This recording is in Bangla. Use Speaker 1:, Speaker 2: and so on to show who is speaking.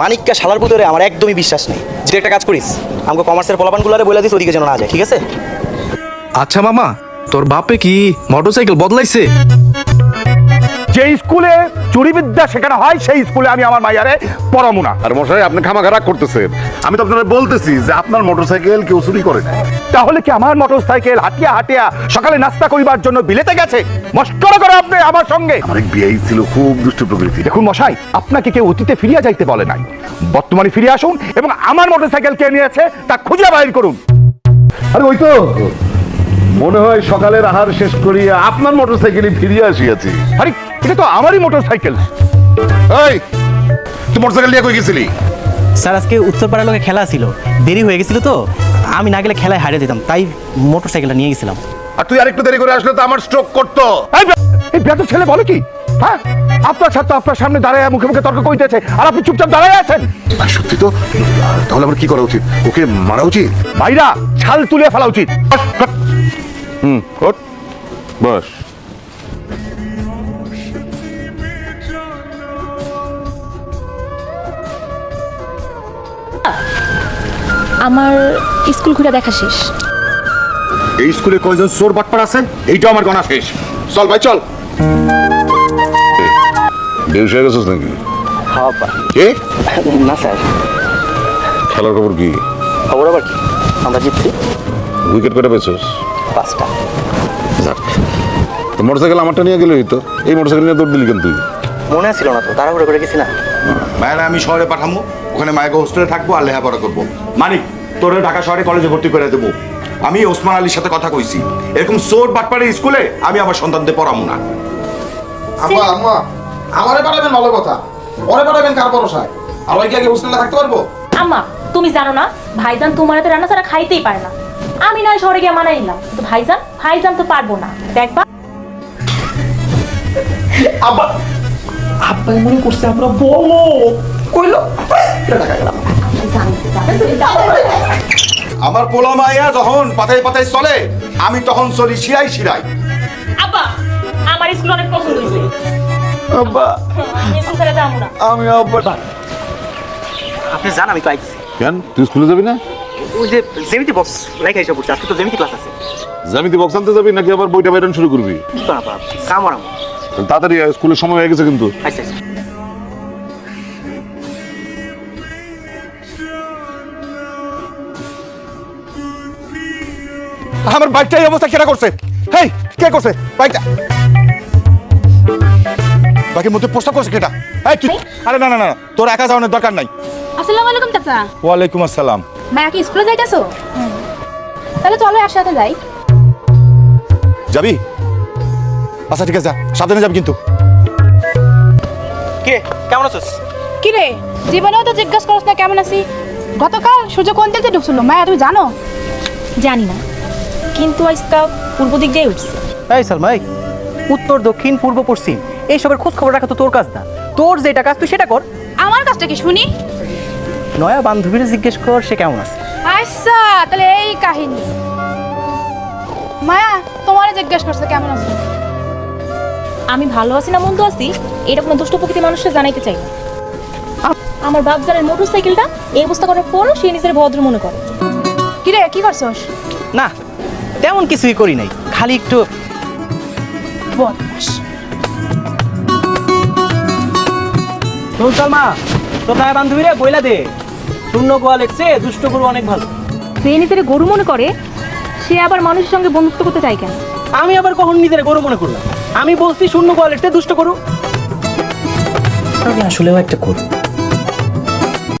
Speaker 1: মানিককা শালার ভিতরে আমার একদমই বিশ্বাস নেই। যে একটা কাজ করিস আমাকে কমার্সের পোলাপানগুলারে বলে দিস ওদিকে যেন না যায় ঠিক আছে?
Speaker 2: আচ্ছা মামা তোর বাপে কি মোটরসাইকেল বদলাইছে?
Speaker 3: যে স্কুলে চুরিবিদ্যা শেখানো হয় সেই স্কুলে আমি আমার মাইয়ারে পড়াবো না।
Speaker 4: আর মশাই আপনি খামাখারাক করতেছেন আমি তো আপনারা বলতেছি যে আপনার মোটরসাইকেল কেউ চুরি করে নাই।
Speaker 3: তাহলে কি আমার মোটর সাইকেল হাঁটিয়া হাঁটিয়া সকালে নাস্তা করিবার জন্য বিলেতে গেছে? মস্করা করে আপনি আমার সঙ্গে।
Speaker 4: আমার এক বিয়ে ছিল খুব দুষ্ট প্রকৃতি
Speaker 3: দেখুন মশাই আপনাকে কেউ অতীতে ফিরিয়া যাইতে বলে নাই। বর্তমানে ফিরে আসুন এবং আমার মোটর সাইকেল কে নিয়েছে তা খুঁজে বাইর করুন।
Speaker 4: আরে ওই তো মনে হয় সকালের আহার শেষ করিয়া আপনার মোটরসাইকেলই ফিরিয়ে আসিয়াছি।
Speaker 3: আরে এটা তো আমারই মোটর সাইকেল
Speaker 4: এই তুই মোটরসাইকেল নিয়ে কই গেছিলি?
Speaker 1: স্যার আজকে উত্তরপাড়া লোকে খেলা ছিল। দেরি হয়ে গেছিল তো। আমি না গেলে খেলায় হারিয়ে দিতাম তাই মোটর সাইকেলটা নিয়ে গেছিলাম।
Speaker 4: আর তুই আরেকটু দেরি করে আসলে তো আমার স্ট্রোক করতো।
Speaker 3: এই বেত ছেলে বলে কি? হ্যাঁ? আপনার ছাত্র আপনার সামনে দাঁড়ায় মুখে মুখে তর্ক করিতেছে আর আপনি চুপচাপ দাঁড়ায় আছেন।
Speaker 4: আর সত্যি তো তাহলে আমার কি করা উচিত? ওকে মারা উচিত?
Speaker 3: ভাইরা ছাল তুলে ফেলা উচিত।
Speaker 4: হুম ওঠ। বস।
Speaker 5: আমার স্কুল ঘুরে দেখা শেষ।
Speaker 4: এই স্কুলে কয়জন চোর বাটপার আছে? এইটা আমার গণা শেষ। চল ভাই চল। বেউস হয়ে গেছিস নাকি? কে?
Speaker 1: না স্যার।
Speaker 4: খেলার খবর কি?
Speaker 1: খবর আবার কি? আমরা জিতছি।
Speaker 4: উইকেট করে পেয়েছিস
Speaker 1: পাঁচটা।
Speaker 4: যাক। তো মোটরসাইকেল আমারটা নিয়ে গেলে হইতো। এই মোটরসাইকেল নিয়ে দৌড় দিলি কেন তুই?
Speaker 1: মনে ছিল না তো তাড়াহুড়ো করে গেছি না।
Speaker 6: মায়েরা আমি শহরে পাঠাবো ওখানে মায়েকে হোস্টেলে থাকব আর লেখাপড়া করব। মানিক তোরে ঢাকা শহরে কলেজে ভর্তি করে দেবো। আমি ওসমান আলীর সাথে কথা কইছি। এরকম সোর বাটপাড়ের স্কুলে আমি আমার সন্তানদের পড়াবো না।
Speaker 7: আম্মা আম্মা আমারে পাঠাবেন ভালো কথা। ওরে পাঠাবেন কার ভরসায়? আর ওই কি আগে হোস্টেলে থাকতে পারব?
Speaker 5: আম্মা তুমি জানো না ভাইজান তোমার হাতে রান্না ছাড়া খাইতেই পারে না। আমি নয় শহরে গিয়ে মানাই নিলাম। কিন্তু ভাইজান ভাইজান তো পারব না। দেখবা?
Speaker 7: আব্বা আব্বাই মনে করছে আমরা বলো। কইলো?
Speaker 6: আমার পোলা মাইয়া যখন পাতায় পাতায় চলে আমি তখন চলি শিরাই শিরাই
Speaker 5: আব্বা আমার স্কুল অনেক পছন্দ হয়েছে।
Speaker 6: আব্বা
Speaker 5: আমি
Speaker 6: আব্বা
Speaker 1: আপনি জান আমি তো আইছি
Speaker 4: কেন? তুই স্কুলে যাবি না?
Speaker 1: ওই যে জেমিতি বক্স রেখে এসে পড়ছে আজকে তো জেমিতি ক্লাস আছে।
Speaker 4: জামিতি বক্স আনতে যাবি নাকি আবার বইটা বাইরন শুরু করবি?
Speaker 1: কি করা পারা কাম আরাম
Speaker 4: তাড়াতাড়ি আয়, স্কুলের সময় হয়ে গেছে কিন্তু।
Speaker 1: আচ্ছা আচ্ছা।
Speaker 3: আমার বাইকটা এই অবস্থা কেটা করছে? হেই কে করছে? বাইকটা। বাইকের মধ্যে প্রস্তাব করছে কেটা এই কি? আরে না না না না, তোর একা যাওয়ানোর দরকার নাই।
Speaker 8: আসসালামু আলাইকুম চাচা।
Speaker 3: ওয়ালাইকুম আসসালাম।
Speaker 8: মায়া কি স্কুলে যাইতেছো? তাহলে চলো একসাথে যাই।
Speaker 3: যাবি? আচ্ছা ঠিক আছে যা। সাবধানে যাবি কিন্তু।
Speaker 1: কে? কেমন আছিস?
Speaker 8: কি রে? জীবনেও তো জিজ্ঞেস করছ না কেমন আছি? গতকাল সূর্য কোন দিক দিয়ে ঢুকছিল মায়া তুমি জানো?
Speaker 5: জানি না। কিন্তু আজকা পূর্ব দিক দিয়ে উঠছে।
Speaker 1: এই সালমাই উত্তর দক্ষিণ পূর্ব পশ্চিম এইসবের খোঁজ খবর রাখা তো তোর কাজ না। তোর যেটা কাজ তুই সেটা কর।
Speaker 8: আমার কাছটা কি শুনি?
Speaker 1: নয়া বান্ধবীর জিজ্ঞেস কর সে কেমন আছে?
Speaker 8: আচ্ছা তাহলে এই কাহিনী। মায়া তোমারে জিজ্ঞেস করছে কেমন আছো?
Speaker 5: আমি ভালো আছি না মন্দ আছি? এটা কোনো দুষ্ট প্রকৃতি মানুষকে জানাইতে চাই। না আমার বাপজারের মোটর সাইকেলটা এই অবস্থা করার পরও সে নিজের ভদ্র মনে করে।
Speaker 8: কি রে কি করছস?
Speaker 1: না তেমন কিছুই করি নাই খালি একটু
Speaker 8: বদমাস
Speaker 1: শোন সালমা তোর নয়া বান্ধবীরে বইলা দে। শূন্য গোয়াল চেয়ে দুষ্ট গরু অনেক ভালো।
Speaker 5: যে নিজের গরু মনে করে সে আবার মানুষের সঙ্গে বন্ধুত্ব করতে চায় কেন?
Speaker 1: আমি আবার কখন নিজের গরু মনে করলাম? আমি বলছি শূন্য গোয়াল চেয়ে দুষ্ট গরু। আসলেও একটা গরু।